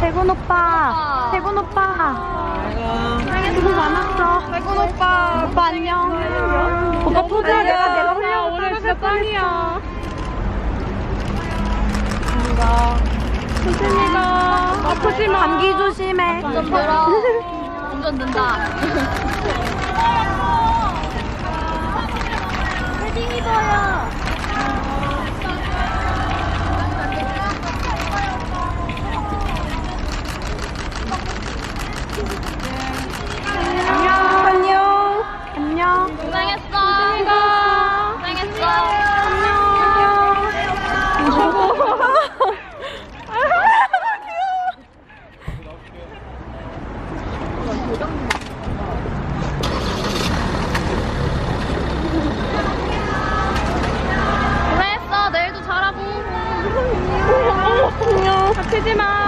태군 오빠, 태군 오빠. 수고 많았어. 태군 오빠. 오빠 안녕. 오빠 포즈야 내가 흘려 오늘 진짜 짱이야. 감기 조심해. 좀 들어. 운전 된다. 패딩 입어요. 안녕. 안녕. 고생했어. 조심히가. 고생했어. 고생했어. 내일도 잘하고. 안녕. 다치지 마.